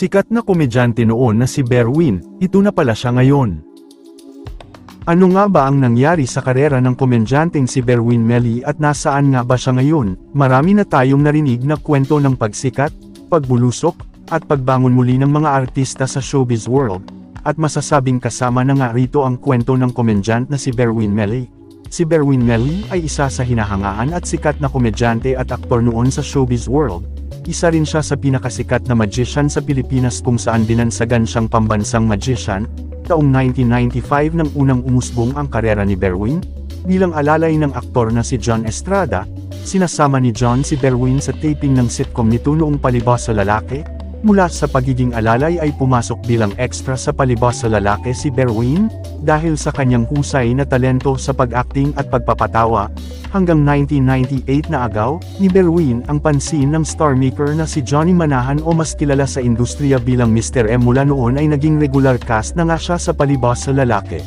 Sikat na komedyante noon na si Berwin, ito na pala siya ngayon. Ano nga ba ang nangyari sa karera ng komedyanteng si Berwin Melly at nasaan nga ba siya ngayon? Marami na tayong narinig na kwento ng pagsikat, pagbulusok, at pagbangon muli ng mga artista sa showbiz world. At masasabing kasama na nga rito ang kwento ng komedyant na si Berwin Melly. Si Berwin Melly ay isa sa hinahangaan at sikat na komedyante at aktor noon sa showbiz world. Isa rin siya sa pinakasikat na magician sa Pilipinas kung saan binansagan siyang pambansang magician, taong 1995 nang unang umusbong ang karera ni Berwin, bilang alalay ng aktor na si John Estrada, sinasama ni John si Berwin sa taping ng sitcom nito noong Palibas sa Lalaki, mula sa pagiging alalay ay pumasok bilang extra sa Palibas sa Lalaki si Berwin, dahil sa kanyang husay na talento sa pag-acting at pagpapatawa, hanggang 1998 na agaw, ni Berwin ang pansin ng star maker na si Johnny Manahan o mas kilala sa industriya bilang Mr. M mula noon ay naging regular cast na nga siya sa Palibas sa Lalaki.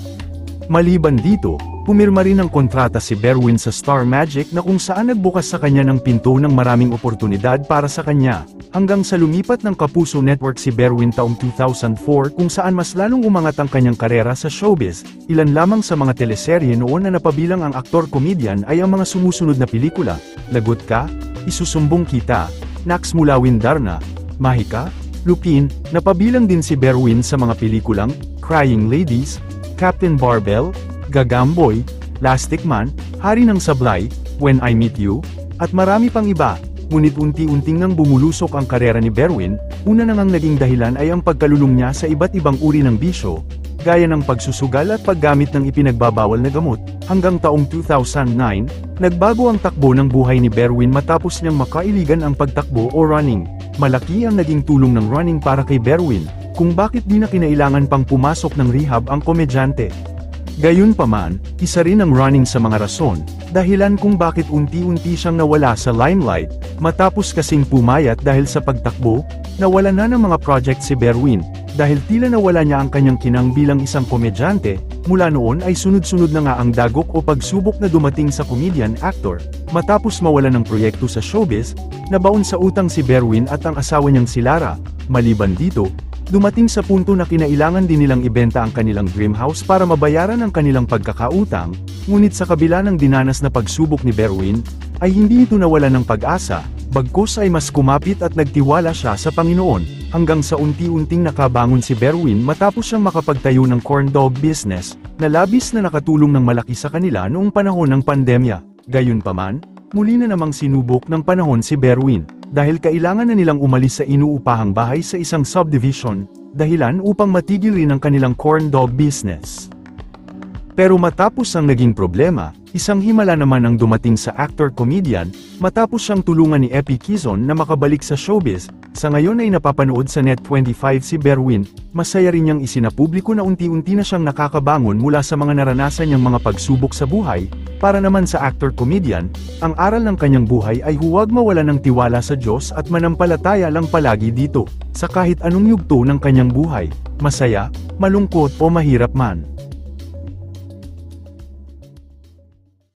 Maliban dito, pumirma rin ng kontrata si Berwin sa Star Magic na kung saan nagbukas sa kanya ng pinto ng maraming oportunidad para sa kanya, hanggang sa lumipat ng Kapuso Network si Berwin taong 2004 kung saan mas lalong umangat ang kanyang karera sa showbiz, ilan lamang sa mga teleserye noon na napabilang ang aktor-komedyan ay ang mga sumusunod na pelikula, Lagot Ka, Isusumbong Kita, Nax Mulawin Darna, Mahika, Lupin, napabilang din si Berwin sa mga pelikulang, Crying Ladies, Captain Barbell, Gagamboy, Plastic Man, Hari ng Sablay, When I Meet You, at marami pang iba. Ngunit unti-unting nang bumulusok ang karera ni Berwin, una na ngang naging dahilan ay ang pagkalulong niya sa iba't ibang uri ng bisyo, gaya ng pagsusugal at paggamit ng ipinagbabawal na gamot. Hanggang taong 2009, nagbago ang takbo ng buhay ni Berwin matapos niyang makailigan ang pagtakbo o running. Malaki ang naging tulong ng running para kay Berwin, kung bakit di na kinailangan pang pumasok ng rehab ang komedyante. Gayunpaman, isa rin ang running sa mga rason, dahilan kung bakit unti-unti siyang nawala sa limelight, matapos kasing pumayat dahil sa pagtakbo, nawala na ng mga project si Berwin, dahil tila nawala niya ang kanyang kinang bilang isang komedyante, mula noon ay sunod-sunod na nga ang dagok o pagsubok na dumating sa comedian actor. Matapos mawala ng proyekto sa showbiz, nabaon sa utang si Berwin at ang asawa niyang si Lara, maliban dito, Dumating sa punto na kinailangan din nilang ibenta ang kanilang dream house para mabayaran ang kanilang pagkakautang, ngunit sa kabila ng dinanas na pagsubok ni Berwin, ay hindi ito nawala ng pag-asa, bagkus ay mas kumapit at nagtiwala siya sa Panginoon, hanggang sa unti-unting nakabangon si Berwin matapos siyang makapagtayo ng corn dog business, na labis na nakatulong ng malaki sa kanila noong panahon ng pandemya. Gayunpaman, muli na namang sinubok ng panahon si Berwin dahil kailangan na nilang umalis sa inuupahang bahay sa isang subdivision, dahilan upang matigil rin ang kanilang corn dog business. Pero matapos ang naging problema, isang himala naman ang dumating sa actor-comedian, matapos siyang tulungan ni Epi Kizon na makabalik sa showbiz, sa ngayon ay napapanood sa Net25 si Berwin, masaya rin niyang isinapubliko na unti-unti na siyang nakakabangon mula sa mga naranasan niyang mga pagsubok sa buhay, para naman sa actor-comedian, ang aral ng kanyang buhay ay huwag mawala ng tiwala sa Diyos at manampalataya lang palagi dito, sa kahit anong yugto ng kanyang buhay, masaya, malungkot o mahirap man.